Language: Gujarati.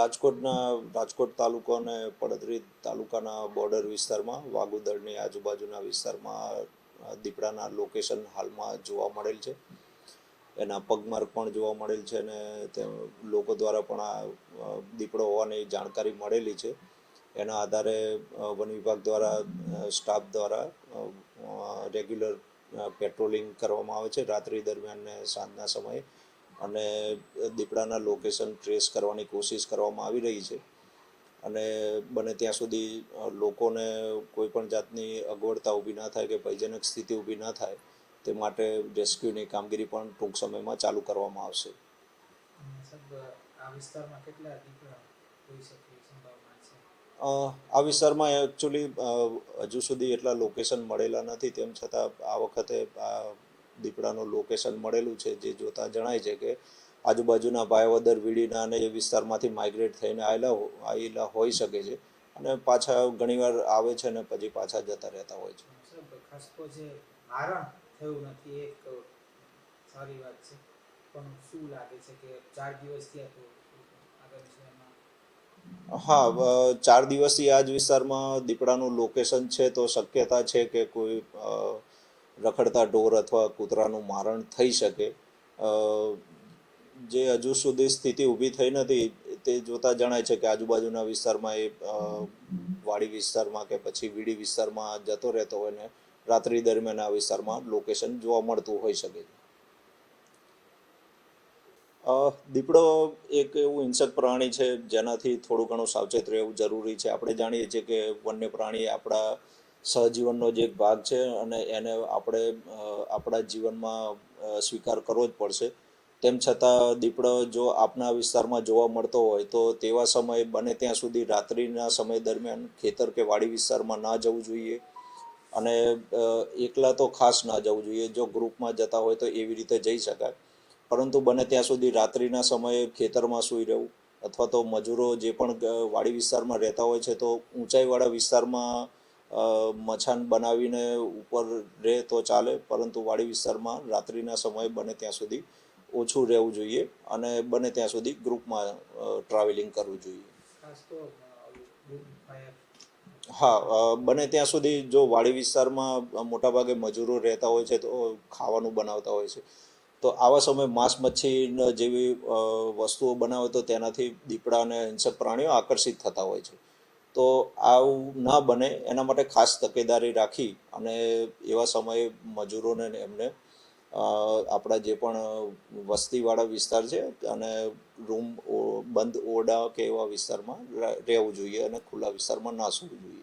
રાજકોટના, રાજકોટ તાલુકો અને પડદરી તાલુકાના બોર્ડર વિસ્તારમાં, વાગુદરની આજુબાજુના વિસ્તારમાં દીપડાના લોકેશન હાલમાં જોવા મળેલ છે. એના પગમાર્ગ પણ જોવા મળેલ છે અને તે લોકો દ્વારા પણ આ દીપડો હોવાની જાણકારી મળેલી છે. એના આધારે વન વિભાગ દ્વારા સ્ટાફ દ્વારા રેગ્યુલર પેટ્રોલિંગ કરવામાં આવે છે. રાત્રિ દરમિયાન ને સાંજના સમયે અને દીપડાના લોકેશન ટ્રેસ કરવાની કોશિશ કરવામાં આવી રહી છે. અને બને ત્યાં સુધી લોકોને કોઈ પણ જાતની અગવડતા ઊભી ના થાય કે ભયજનક સ્થિતિ ઊભી ના થાય તે માટે રેસ્ક્યુની કામગીરી પણ ટૂંક સમયમાં ચાલુ કરવામાં આવશે. આ વિસ્તારમાં કેટલા દીપડા હોઈ શકે સંભાવના આ વિસ્તારમાં એકચ્યુઅલી હજુ સુધી એટલા લોકેશન મળેલા નથી તેમ છતાં આ વખતે આ દીપડાનું લોકેશન મળેલું છે જે જોતા જણાય છે કે આજુબાજુના ભાયવદર વીડીના અને એ વિસ્તારમાંથી માઇગ્રેટ થઈને આવેલા આવેલા હોઈ શકે છે અને પાછા ઘણીવાર આવે છે ને પછી પાછા જતા રહેતા હોય છે. સાહેબ ખાસ તો જે મારણ થયું નથી એક સારી વાત છે પણ શું લાગે છે કે ચાર દિવસ થયા તો હા ચાર દિવસથી આ જ વિસ્તારમાં દીપડાનું લોકેશન છે તો શક્યતા છે કે કોઈ રખડતા ઢોર અથવા કૂતરાનું મારણ થઈ શકે. જે હજુ સુધી સ્થિતિ ઊભી થઈ નથી, તે જોતા જણાય છે કે આજુબાજુના વિસ્તારમાં એ વાડી વિસ્તારમાં કે પછી વીડી વિસ્તારમાં જતો રહેતો હોય ને, રાત્રિ દરમિયાન આ વિસ્તારમાં લોકેશન જોવા મળતું હોઈ શકે છે. દીપડો એક એવું હિંસક પ્રાણી છે જેનાથી થોડું ઘણું સાવચેત રહેવું જરૂરી છે. આપણે જાણીએ છીએ કે વન્ય પ્રાણી આપણા સહજીવનનો જ એક ભાગ છે અને એને આપણે આપણા જીવનમાં સ્વીકાર કરવો જ પડશે. તેમ છતાં દીપડો જો આપના વિસ્તારમાં જોવા મળતો હોય તો તેવા સમયે બને ત્યાં સુધી રાત્રિના સમય દરમિયાન ખેતર કે વાડી વિસ્તારમાં ના જવું જોઈએ અને એકલા તો ખાસ ના જવું જોઈએ. જો ગ્રુપમાં જતા હોય તો એવી રીતે જઈ શકાય. પરંતુ બને ત્યાં સુધી રાત્રિના સમયે ખેતરમાં સૂઈ રહેવું અથવા તો મજૂરો જે પણ વાડી વિસ્તારમાં રહેતા હોય છે તો ઊંચાઈવાળા વિસ્તારમાં મચાન બનાવીને ઉપર રહે તો ચાલે પરંતુ વાડી વિસ્તારમાં રાત્રિના સમયે બને ત્યાં સુધી ઓછું રહેવું જોઈએ અને બને ત્યાં સુધી ગ્રુપમાં ટ્રાવેલિંગ કરવું જોઈએ. તો હા બને ત્યાં સુધી જો વાડી વિસ્તારમાં મોટાભાગે મજૂરો રહેતા હોય છે તો ખાવાનું બનાવતા હોય છે. તો આવા સમયે માંસ મચ્છી જેવી વસ્તુઓ બનાવે તો તેનાથી દીપડા અને હિંસક પ્રાણીઓ આકર્ષિત થતા હોય છે. તો આવું ન બને, એના માટે ખાસ તકેદારી રાખી અને એવા સમયે મજૂરોને એમને આપણા જે પણ વસ્તીવાળા વિસ્તાર છે અને રૂમ બંધ ઓરડા કે એવા વિસ્તારમાં રહેવું જોઈએ અને ખુલ્લા વિસ્તારમાં ના સૂવું જોઈએ.